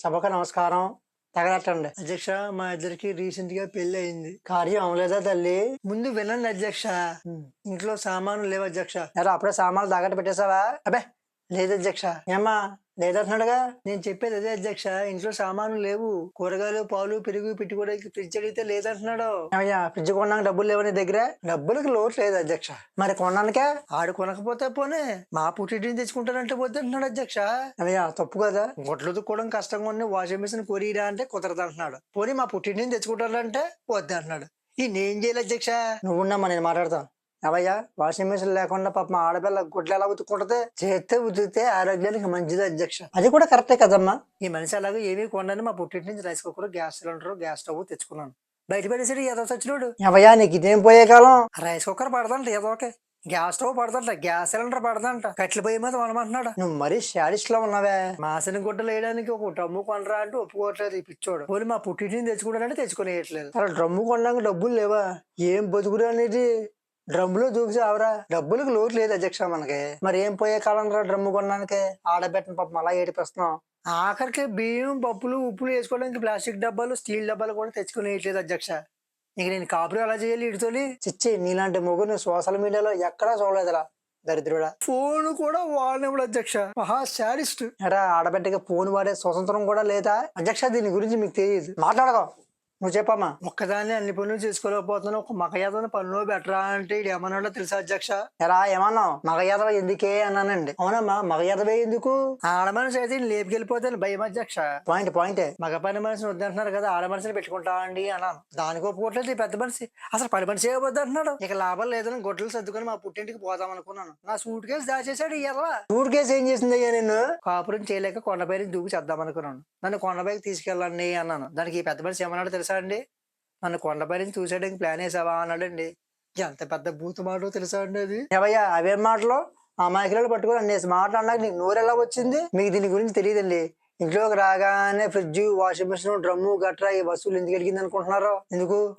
సభకు నమస్కారం. తగలట్టండి. అధ్యక్ష మా ఇద్దరికి రీసెంట్గా పెళ్ళి అయింది కార్యం అవలేదా తల్లి? ముందు వినండి అధ్యక్ష. ఇంట్లో సామాన్లు లేవు అధ్యక్ష. అప్పుడే సామాన్లు తాగట్టు పెట్టేశావా అబ్బే లేదు అధ్యక్ష. ఏమ్మా లేదంటున్నాడుగా నేను చెప్పేది అదే అధ్యక్ష. ఇంట్లో సామాన్లు లేవు. కూరగాయలు పాలు పెరుగు పెట్టుకోవడానికి ఫ్రిడ్జ్ అడిగితే లేదంటున్నాడు. అయ్యా ఫ్రిడ్జ్ కొనడానికి డబ్బులు లేవని దగ్గర? డబ్బులకు లోటు లేదు అధ్యక్ష. మరి కొన్నానుకే? ఆడు కొనకపోతే పోనే. మా పుట్టింటిని తెచ్చుకుంటానంటే పోతే అంటున్నాడు అధ్యక్ష. అయ్యా తప్పు కదా. గొడ్లు దుక్కోవడం కష్టంగా ఉండి వాషింగ్ మిషన్ కొరియరా అంటే కుదరదు అంటున్నాడు పోనీ మా పుట్టింటిని తెచ్చుకుంటానంటే వద్దు అంటున్నాడు ఈ నేను చేయాలి అధ్యక్ష. నువ్వు ఉన్నామా నేను మాట్లాడతాను అవయ్యా వాషింగ్ మిషన్ లేకుండా పాప మా ఆడపిల్ల గుడ్లు ఎలా ఉతుక్కుంటది చేస్తే ఉతికితే ఆరోగ్యానికి మంచిది అధ్యక్ష. అది కూడా కరెక్టే కదమ్మా. ఈ మనిషి అలాగే ఏమీ కొండని మా పుట్టింటి నుంచి rice cooker gas cylinder gas stove తెచ్చుకున్నాను. బయట పడేసాడు ఏదో చచ్చినోడు అవయ్యా నీకు ఇదేం పోయే కాలం? రైస్ కుక్కర్ పడదంట ఏదో ఒకే గ్యాస్ స్టవ్ పడదంట గ్యాస్ సిలిండర్ పడదంట. కట్ల పొయ్యి మీద వనమంటున్నాడు. నువ్వు మరీ షాడిస్ట్లో ఉన్నావే. మాసిన గుడ్డలు వేయడానికి ఒక డ్రమ్ము కొనరా అంటే ఒప్పుకోవట్లేదు ఈ పిచ్చోడు. పోనీ మా పుట్టింటిని తెచ్చుకోవడానికి తెచ్చుకునేయట్లేదు. అలా డ్రమ్ము కొనడానికి డబ్బులు లేవా? ఏం బతుకురా అనేది? డ్రమ్ములో అవరా డబ్బులకు లోటు లేదు అధ్యక్ష మనకి. మరి ఏం పోయే కాలం రా డ్రమ్ము కొనడానికి? ఆడబెట్టిన పాపం అలా ఏడిపిస్తున్నాం. ఆఖరికి బియ్యం పప్పులు ఉప్పులు వేసుకోవడానికి ప్లాస్టిక్ డబ్బాలు స్టీల్ డబ్బాలు కూడా తెచ్చుకునేయట్లేదు అధ్యక్ష. ఇక నేను కాపురం ఎలా చేయాలి ఇటుతోని చిచ్చి నీలాంటి ముగ్గురు సోషల్ మీడియాలో ఎక్కడా చూడలేదురా దరిద్రుడా. ఫోన్ కూడా వాడినప్పుడు అధ్యక్ష. మహా శాడిస్ట్. ఎరా ఆడబిడ్డకి ఫోన్ వాడే స్వతంత్రం కూడా లేదా? అధ్యక్ష దీని గురించి మీకు తెలియదు. మాట్లాడదాం. నువ్వు చెప్పమ్మా. ఒక్కదాన్ని అన్ని పనులు చేసుకోలేకపోతున్నావు. ఒక మగయాతను పనులు బెటరా అంటే ఇది ఏమన్నాడో తెలుసా అధ్యక్ష? ఎరా ఏమన్నావు? మగయాదవ ఎందుకే అన్నానండి. అవునమ్మా మగయాదవే ఎందుకు? ఆడ మనిషి అయితే లేపుకెళ్ళిపోతే భయం అధ్యక్ష. Point point. మగ పని మనిషిని వద్దంటున్నారు కదా ఆడ మనిషిని పెట్టుకుంటా అండి అన్నాను. దానికి ఒప్పుకోవట్లేదు పెద్ద మనిషి. అసలు పని మనిషి చేయబోద్దు అంటున్నాడు ఇక లాభం లేదని గొడ్డలు సర్దుకొని మా పుట్టింటికి పోదాం అనుకున్నాను. నా సూట్ కేసు దాచేసాడు ఇయ్యాల సూట్ కేసు ఏం చేసింది అయ్యా నేను కాపురం చేయలేక కొండపై దూకి చేద్దాం అనుకున్నాను. నన్ను కొండపైకి తీసుకెళ్ళండి అన్నాను. దానికి పెద్ద మనిషి ఏమన్నాడు తెలుసా? అండి? మన కొండపైన నుంచి చూసేయడానికి ప్లాన్ వేసావా అన్నాడండి. ఎంత పెద్ద బూతు మాట తెలుసా అండి అది? ఏవయ్యా అవేం మాటలు? ఆ మైకిలో అన్ని మాటలు అన్నాక నీకు నోరు ఎలా వచ్చింది? మీకు దీని గురించి తెలియదండి. ఇంట్లోకి రాగానే ఫ్రిడ్జ్ వాషింగ్ మిషన్ డ్రమ్ము గట్రా ఈ వస్తువులు ఎందుకు వెలిగింది అనుకుంటున్నారో? ఎందుకు?